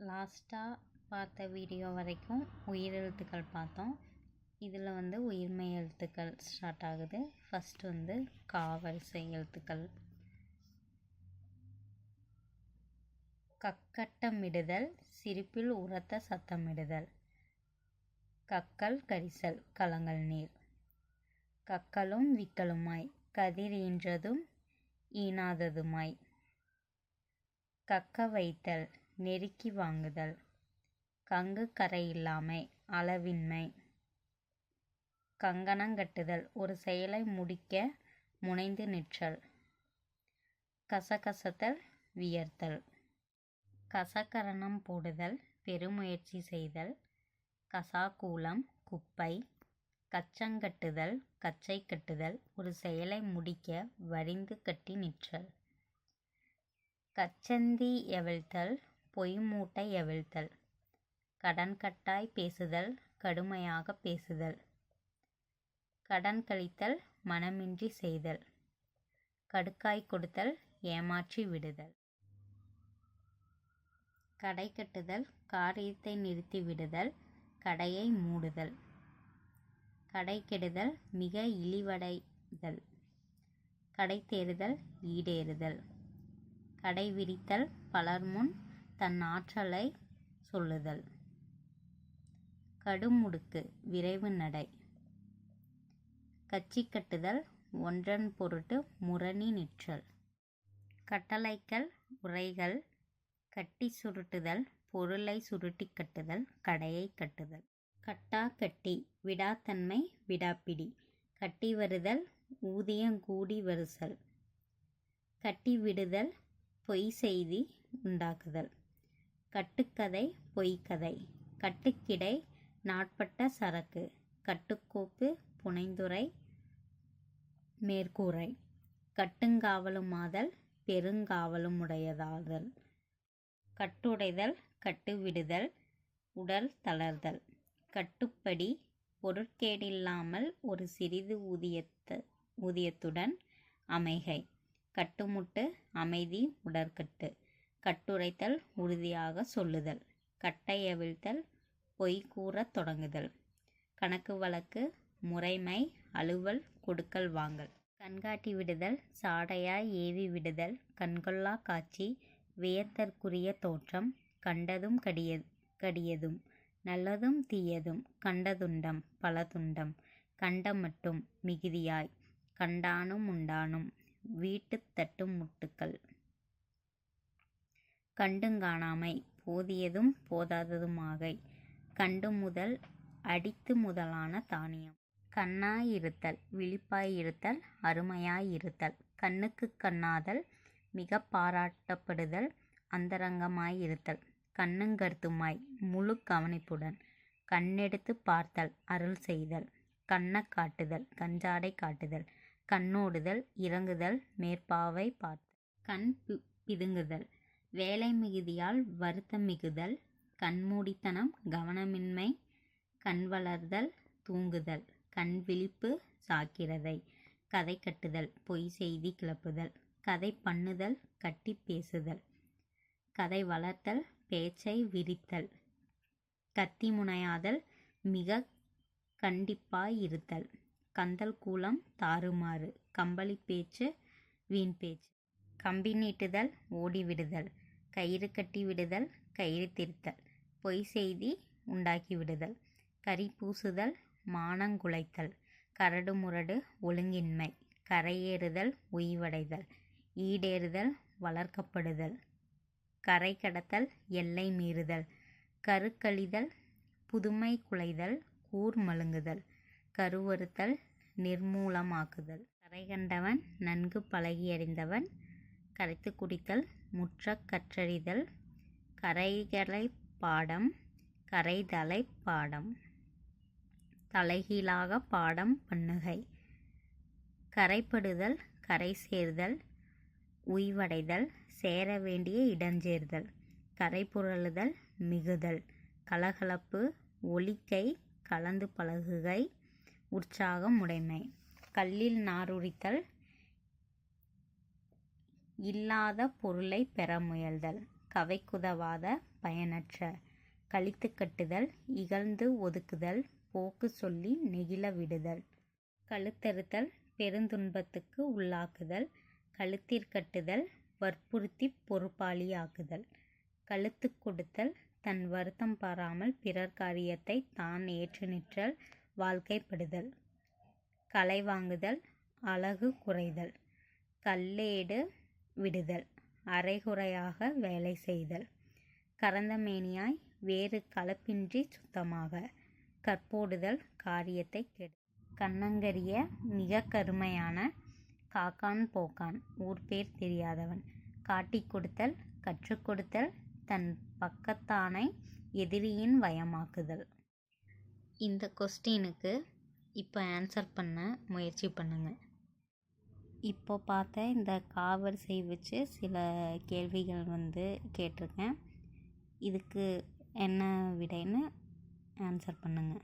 லாஸ்ட்டாக பார்த்த வீடியோ வரைக்கும் உயிரெழுத்துக்கள் பார்த்தோம். இதில் வந்து உயிர்மெய் எழுத்துக்கள் ஸ்டார்ட் ஆகுது. ஃபஸ்ட்டு வந்து கா வரிசை எழுத்துக்கள். கக்கட்டமிடுதல் சிரிப்பில் உரத்த சத்தமிடுதல். கக்கல் கரிசல் கலங்கள் நீர். கக்கலும் விக்கலுமாய் கதிர் ஈன்றதும் ஈனாததுமாய். கக்க வைத்தல் நெருக்கி வாங்குதல். கங்கு கரையில்லாமை அளவின்மை. கங்கணங்கட்டுதல் ஒரு செயலை முடிக்க முனைந்து நிற்றல். கசகசத்தல் வியர்த்தல். கசகரணம் போடுதல் பெருமுயற்சி செய்தல். கசாக்கூலம் குப்பை. கச்சங்கட்டுதல் கச்சை கட்டுதல் ஒரு செயலை முடிக்க வரிந்து கட்டி நிற்றல். கச்சந்தி எவிழ்த்தல் பொய் மூட்டை எவிழ்த்தல். கடன்கட்டாய் பேசுதல் கடுமையாக பேசுதல். கடன் கழித்தல் மனமின்றி செய்தல். கடுக்காய் கொடுத்தல் ஏமாற்றி விடுதல். கடை கட்டுதல் காரியத்தை நிறுத்தி விடுதல் கடையை மூடுதல். கடை கெடுதல் மிக இழிவடைதல். கடை தேறுதல் ஈடேறுதல். கடை விரித்தல் பலர் முன் தன் ஆற்றலை சொல்லுதல். கடுமுடுக்கு விரைவு நடை. கச்சி கட்டுதல் ஒன்றன் பொருட்டு முரணி நிற்றல். கட்டளைக்கல் உரைகள் கட்டி சுருட்டுதல் பொருளை சுருட்டி கட்டுதல் கடையை கட்டுதல். கட்டா கட்டி விடாத்தன்மை விடாப்பிடி. கட்டி வருதல் ஊதியங்கூடி வருசல். கட்டி விடுதல் பொய் செய்தி உண்டாக்குதல். கட்டுக்கதை பொய்க்கதை. கட்டுக்கிடை நாட்பட்ட சரக்கு. கட்டுக்கோப்பு புனைந்துரை மேற்கூரை. கட்டுங்காவலுமாதல் பெருங்காவலுமுடையதாதல் கட்டுடைதல் கட்டுவிடுதல் உடல் தளர்தல். கட்டுப்படி பொருட்கேடில்லாமல் ஒரு சிறிது ஊதியத்த ஊதியத்துடன் அமைகை. கட்டுமுட்டு அமைதி உடற்கட்டு. கட்டுரைத்தல் உறுதியாக சொல்லுதல். கட்டையவிழ்த்தல் பொய் கூறத் தொடங்குதல். கணக்கு வழக்கு முறைமை அலுவல் கொடுக்கல் வாங்கல். கண்காட்டி விடுதல் சாடையாய் ஏவி விடுதல். கண்கொள்ளா காட்சி வியத்தற்குரிய தோற்றம். கண்டதும் கடிய கடியதும். நல்லதும் தீயதும். கண்டதுண்டம் பல துண்டம் கண்டமட்டும் மிகுதியாய். கண்டானும் உண்டானும். வீட்டுத் தட்டும் முட்டுக்கள். கண்டுங்காணாமை போதியதும் போதாததுமாகை. கண்டு முதல் அடித்து முதலான தானியம். கண்ணாயிருத்தல் விழிப்பாயிருத்தல் அருமையாயிருத்தல். கண்ணுக்கு கண்ணாதல் மிக பாராட்டப்படுதல் அந்தரங்கமாயிருத்தல். கண்ணுங்கருத்துமாய் முழு கவனிப்புடன். கண்ணெடுத்து பார்த்தல் அருள் செய்தல். கண்ணை காட்டுதல் கஞ்சாடை காட்டுதல். கண்ணோடுதல் இறங்குதல் மேற்பாவை பார்த்தல். கண் பிதுங்குதல். வேலை மிகுதியால் வருத்தம் மிகுதல் கண்மூடித்தனம் கவனமின்மை கண் வளர்தல் தூங்குதல் கண் விழிப்பு சாக்கிரதை கதை கட்டுதல் பொய் செய்தி கிளப்புதல் கதை பண்ணுதல் கட்டி பேசுதல் கதை வளர்த்தல் பேச்சை விரித்தல் கத்தி முனையாதல் மிக கண்டிப்பாயிருத்தல் கந்தல் கூலம் தாறுமாறு கம்பளி பேச்சு வீண் பேச்சு கம்பி நீட்டுதல் ஓடிவிடுதல் கயிறு கட்டி விடுதல் கயிறு திருத்தல். பொய் செய்தி உண்டாக்கி விடுதல். கரி பூசுதல் மானங்குலைத்தல் கரடு முரடு ஒழுங்கின்மை. கரையேறுதல் உய்வடைதல். ஈடேறுதல் வளர்க்கப்படுதல். கரை கடத்தல் எல்லை மீறுதல். கருக்கழிதல் புதுமை குலைதல் கூர் மழுங்குதல். கருவறுத்தல் நிர்மூலமாக்குதல். கரை கண்டவன் நன்கு பழகியறிந்தவன் கரைத்து குடித்தல் முற்றக் கற்றறிதல் கரைகளை பாடம் கரைதலை பாடம். தலைகீழாக பாடம் பண்ணுகை. கரைப்படுதல் கரை சேர்தல் உய்வடைதல் சேர வேண்டிய இடஞ்சேர்தல். கரைபுரளுதல் மிகுதல். கலகலப்பு ஒலிக்கை கலந்து பழகுகை உற்சாகம் உடைமை. கல்லில் நாருரித்தல் இல்லாத பொருளை பெற முயல்தல் கவைக்குதவாத பயனற்ற கழித்து கட்டுதல் இகழ்ந்து ஒதுக்குதல் போக்கு சொல்லி நெகிழ விடுதல் கழுத்தறுத்தல் பெருந்துன்பத்துக்கு உள்ளாக்குதல் கழுத்திற்கட்டுதல் வற்புறுத்தி பொறுப்பாளியாக்குதல் கழுத்து கொடுத்தல் தன் வருத்தம் பாராமல் பிறர் காரியத்தை தான் ஏற்று நிற்றல் வாழ்க்கைப்படுதல் களை வாங்குதல் அழகு குறைதல் கல்லேடு விடுதல். அரைகுறையாக வேலை செய்தல். கரந்தமேனியாய் வேறு கலப்பின்றி சுத்தமாக. கற்போடுதல் காரியத்தை கெடு. கண்ணங்கரிய மிக கருமையான காக்கான் போக்கான். ஊர் பேர் தெரியாதவன். காட்டிக் கொடுத்தல் கற்றுக் கொடுத்தல் தன் பக்கத்தானை எதிரியின் வயமாக்குதல். இந்த கொஸ்டினுக்கு இப்போ ஆன்சர் பண்ண முயற்சி பண்ணுங்கள் இப்போ பார்த்த இந்த காவரிசை வச்சு சில கேள்விகள் வந்து கேட்டிருக்கேன். இதுக்கு என்ன விடைன்னு ஆன்சர் பண்ணுங்கள்